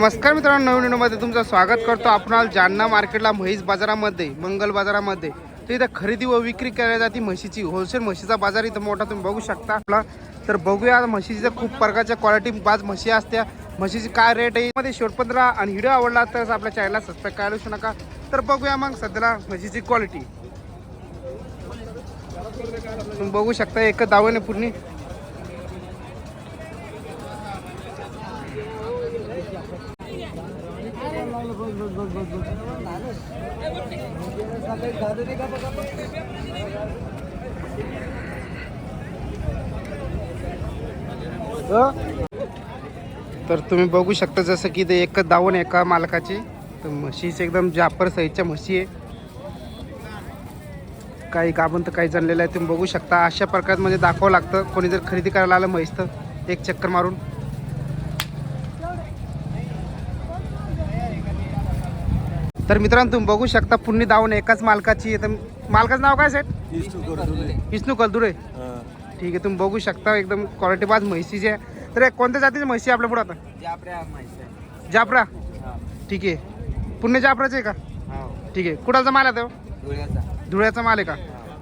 नमस्कार मित्रांनो नवीन व्हिडिओमध्ये तुमचं स्वागत करतो. आपण जालना मार्केटला म्हैस बाजारामध्ये मंगल बाजारामध्ये. तर इथं खरेदी व विक्री केल्या जाते म्हशीची. होलसेल म्हशीचा बाजार इथं मोठा तुम्ही बघू शकता. आपला तर बघूया म्हशीच्या म्हशीची तर खूप प्रकारच्या क्वालिटी पाच म्हशी असत्या. म्हशीची काय रेट आहे? मध्ये शेवटपर्यंत आणि व्हिडिओ आवडला तर आपल्या चॅनलला सबस्क्राईब करायला विसरू नका. तर बघूया मग सध्याला म्हशीची क्वालिटी तुम्ही बघू शकता एक पूर्ण. आहे पूर्ण तर तुम्ही बघू शकता जसं की ते एकच दावण आहे एका मालकाची. तर म्हशीच एकदम जापर साईजच्या म्हशी आहे. काही गाबून तर काही जणलेलं आहे तुम्ही बघू शकता. अशा प्रकारात म्हणजे दाखवावं लागतं. कोणी जर खरेदी करायला आलं म्हैस तर एक चक्कर मारून. तर मित्रांनो तुम्ही बघू शकता पुण्य दावण एकाच मालकाची. आहे तर मालकाचं नाव काय सेट विष्णू कलदुरे ठीक आहे तुम्ही बघू शकता एकदम क्वालिटी बाज म्हशीची आहे. तर हे कोणत्या जातीची म्हशी आहे आपल्या पुढे आता? जाफरा ठीक आहे. पुणे जाफराचे आहे का? ठीक आहे. कुणाचा माल आहे तो? धुळ्याचा. माल आहे का?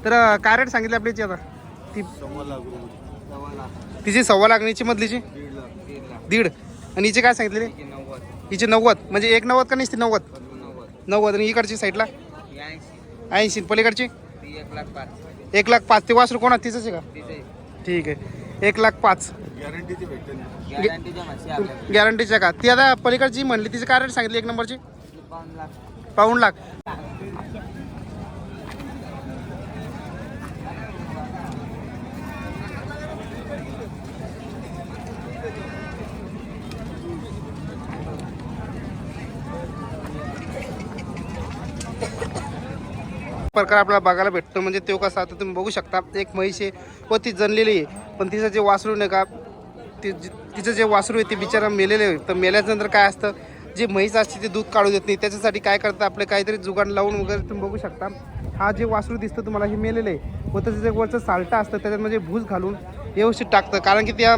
तर काय रेट सांगितली आपल्याची आता? ती तिची सव्वा लागणीची मधलीची? दीड आणि हिची काय सांगितलेली? हिची नव्वद. म्हणजे एक नव्वद का नाही ती नव्वद? नव्वद आणि इकडची साईडला? ऐंशी. पलीकडची? एक लाख पाच. ते वासरू कोणा तिचंच आहे का? ठीक आहे. एक लाख पाच. गॅरंटीच्या का? ती आता पलीकडची म्हणली. तिची काय रेट सांगितली एक नंबरची? पाऊण लाख. प्रकार आपल्याला बघायला भेटतो. म्हणजे तो कसा आता तुम्ही बघू शकता. एक म्हैस आहे व ती जनलेली आहे. पण तिचं जे वासरू नाही का ती तिचं जे वासरू आहे ते बिचारा मेलेले आहे. तर मेल्यानंतर काय असतं जे म्हैस असते ते दूध काढू देत नाही. त्याच्यासाठी काय करतं आपले काहीतरी जुगाड लावून वगैरे तुम्ही बघू शकता. हा जे वासरू दिसतं तुम्हाला हे मेलेलं आहे. व त्याचं जे वरचं साल्टा असतं त्याच्यात म्हणजे भूस घालून व्यवस्थित टाकतं. कारण की त्या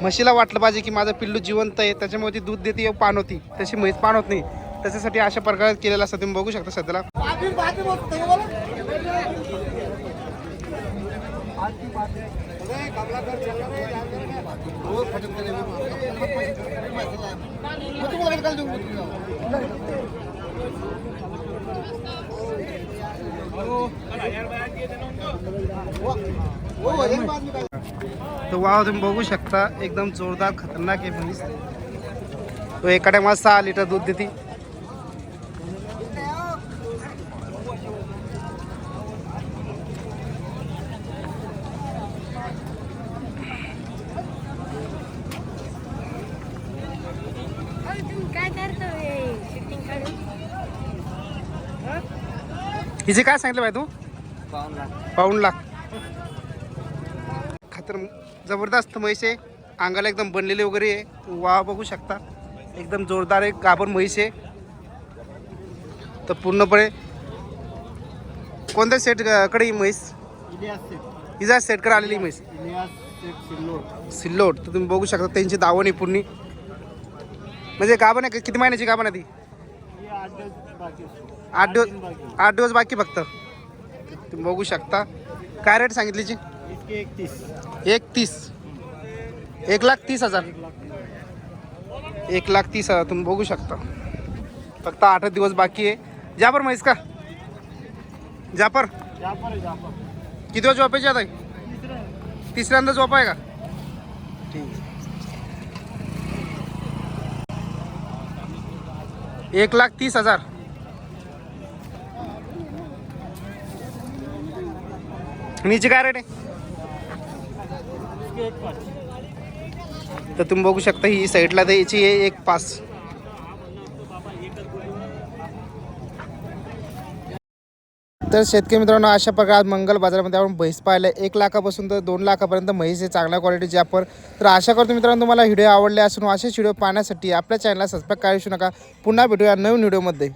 म्हशीला वाटलं पाहिजे की माझं पिल्लू जिवंत आहे. त्याच्यामुळे ती दूध देते पान होती. तशी म्हैस पान होत नाही. त्याच्यासाठी अशा प्रकारे केलेलं असतं तुम्ही बघू शकता सध्याला. तर वाव तुम्ही बघू शकता एकदम जोरदार खतरनाक आहे म्हैस तो एका टायमाला सहा लिटर दूध देते. हिचे काय सांगितलं बाय तू? पाऊण लाख. खातर जबरदस्त म्हैस आहे. अंगाला एकदम बनलेली वगैरे आहे. वा बघू शकता. एकदम जोरदार एक गाभण म्हैस आहे. तर पूर्णपणे कोणत्या सेटकडे ही म्हैस? हिजा सेटकडे आलेली म्हैस. सिल्लोड. तर तुम्ही बघू शकता. त्यांची दावण आहे पूर्णी. म्हणजे गाभण आहे का? किती महिन्याची गाभण आहे ती? आठ दिवस आठ दिवस बाकी. फक्त. तुम्ही बघू शकता. काय रेट सांगितलीची? एक तीस एक लाख तीस हजार. एक लाख तीस हजार तुम्ही बघू शकता. फक्त आठ दिवस बाकी आहे. जापर म्हैस का? जापर किती दिवस झोपायची आता? तिसऱ्यांदा झोप आहे का? ठीक. एक लाख तीस हजार. नीचे काय रेट आहे? तर तुम्ही बघू शकता ही साईडला द्यायची आहे एक पाच. तर शेतकरी मित्रांनो अशा प्रकारे मंगल बाजारामध्ये आपण म्हैस पाहिलं एक लाखापासून तर दोन लाखापर्यंत म्हैस आहे चांगल्या क्वालिटीचे आपण. तर आशा करतो मित्रांनो तुम्हाला व्हिडिओ आवडले असून असेच व्हिडिओ पाहण्यासाठी आपल्या चॅनलला सबस्क्राईब करू नका. पुन्हा भेटूया नवीन व्हिडिओमध्ये.